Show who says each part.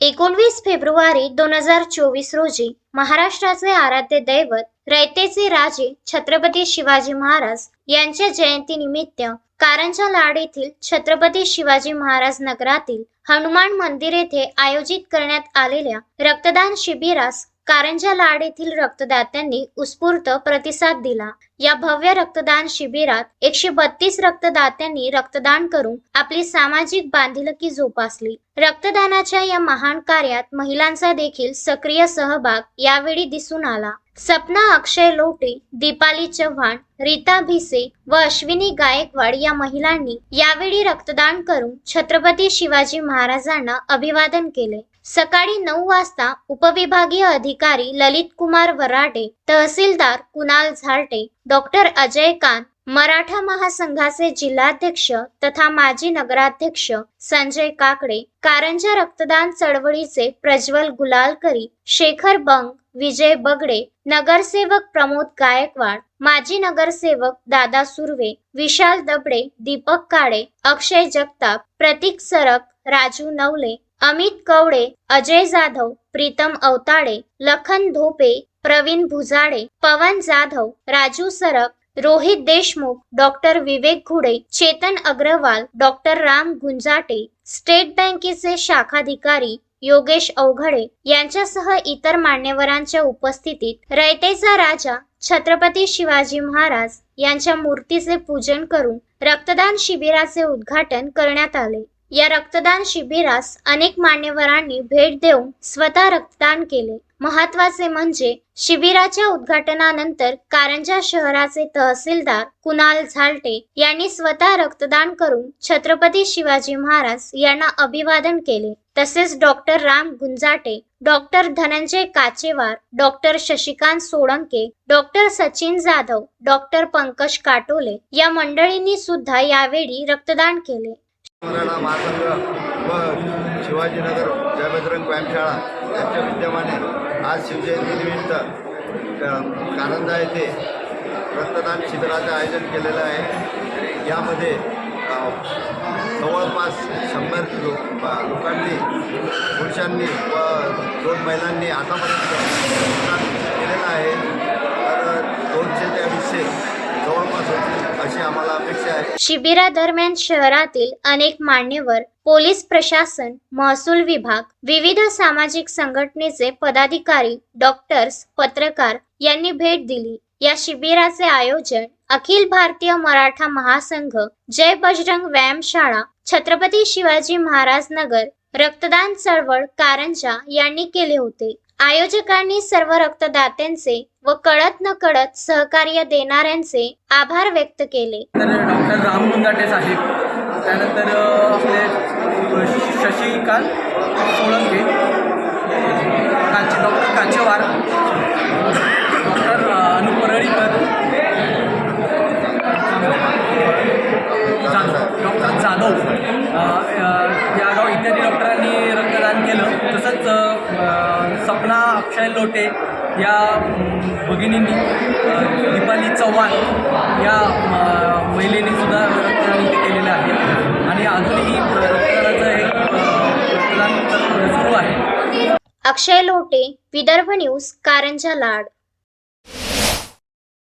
Speaker 1: एकोणवीस फेब्रुवारी दोन हजार चोवीस रोजी महाराष्ट्राचे आराध्य दैवत रयतेचे राजे छत्रपती शिवाजी महाराज यांच्या जयंतीनिमित्त कारंजा लाड येथील छत्रपती शिवाजी महाराज नगरातील हनुमान मंदिर येथे आयोजित करण्यात आलेल्या रक्तदान शिबिरास कारंजा लाड येथील रक्तदात्यांनी उत्स्फूर्त प्रतिसाद दिला. या भव्य रक्तदान शिबिरात एकशे बत्तीस रक्तदात्यांनी रक्तदान करून आपली सामाजिक बांधिलकी जोपासली. रक्तदानाच्या या महान कार्यात महिलांचा देखील सक्रिय सहभाग यावेळी दिसून आला. सपना अक्षय लोटे दीपाली चव्हाण रीता भिसे व अश्विनी गायकवाड या महिलांनी यावेळी रक्तदान करून छत्रपती शिवाजी महाराजांना अभिवादन केले. सकाळी नऊ वाजता उपविभागीय अधिकारी ललित कुमार वराटे तहसीलदार कुणाल झारटे डॉक्टर अजय कांत मराठा महासंघाचे जिल्हाध्यक्ष तथा माजी नगराध्यक्ष संजय काकडे कारंजा रक्तदान चळवळीचे प्रज्वल गुलालकरी शेखर बंग विजय बगडे नगरसेवक प्रमोद गायकवाड माजी नगरसेवक दादा सुर्वे विशाल दबडे दीपक काळे अक्षय जगताप प्रतीक सरक राजू नवले अमित कवडे अजय जाधव प्रीतम अवताडे लखन धोपे प्रवीण भुजाडे Pavan Jadhav Raju Sarak Rohit Deshmukh doctor Vivek Ghude Chetan Agarwal doctor Ram Gunjate state बँकेचे शाखाधिकारी योगेश अवघडे यांच्यासह इतर मान्यवरांच्या उपस्थितीत रयतेचा राजा छत्रपती शिवाजी महाराज यांच्या मूर्तीचे पूजन करून रक्तदान शिबिराचे उद्घाटन करण्यात आले. या रक्तदान शिबिरास अनेक मान्यवरांनी भेट देऊन स्वतः रक्तदान केले. महत्त्वाचे म्हणजे शिबिराच्या उद्घाटनानंतर कारंजा शहराचे तहसीलदार कुणाल झालटे यांनी स्वतः रक्तदान करून छत्रपती शिवाजी महाराज यांना अभिवादन केले. तसेच doctor Ram Gunjate doctor Dhananjay Kachewar doctor Shashikant Solanke doctor Sachin Jadhav doctor Pankaj Katole या मंडळींनी सुद्धा यावेळी रक्तदान केले.
Speaker 2: मराठा महासंघ व शिवाजीनगर जयभद्रंग व्यायामशाळा यांच्या विद्यमाने आज शिवजयंतीनिमित्त कारंजा येथे रक्तदान शिबिराचं आयोजन केलेलं आहे. यामध्ये जवळपास शंभर लो लोकांनी पुरुषांनी व दोन महिलांनी आतापर्यंत रक्तदान केलेलं आहे. तर दोनशे ते अडीचशे जवळपास होते अशी आम्हाला अपेक्षा
Speaker 1: शिबिरादरम्यान शहरातील अनेक मान्यवर पोलीस प्रशासन महसूल विभाग विविध सामाजिक संघटनेचे पदाधिकारी डॉक्टर्स पत्रकार यांनी भेट दिली. या शिबिराचे आयोजन अखिल भारतीय मराठा महासंघ जय बजरंग व्यायामशाळा छत्रपती शिवाजी महाराज नगर रक्तदान चळवळ कारंजा यांनी केले होते. आयोजकांनी सर्व रक्तदात्यांचे व कळत न कळत सहकार्य देणाऱ्यांचे आभार व्यक्त केले.
Speaker 3: डॉक्टर राम गुंजाटे साहेब त्यानंतर आपले शशिकांत सोळंके डॉक्टर कांचेवार डॉक्टर अ, अनु परळीकर जाधव डॉक्टर जाधव अ, अ, या गाव इत्यादी डॉक्टरांनी रक्तदान केलं तसंच अ, अ, सपना अक्षय लोटे या भगिनींनी अ, दीपाली चव्हाण या महिलेने सुद्धा रक्तदान इथे केलेलं आहे. आणि अजूनही रक्तदानाचं हे रक्तदान सुरू आहे.
Speaker 1: अक्षय लोटे विदर्भ न्यूज कारंजा लाड.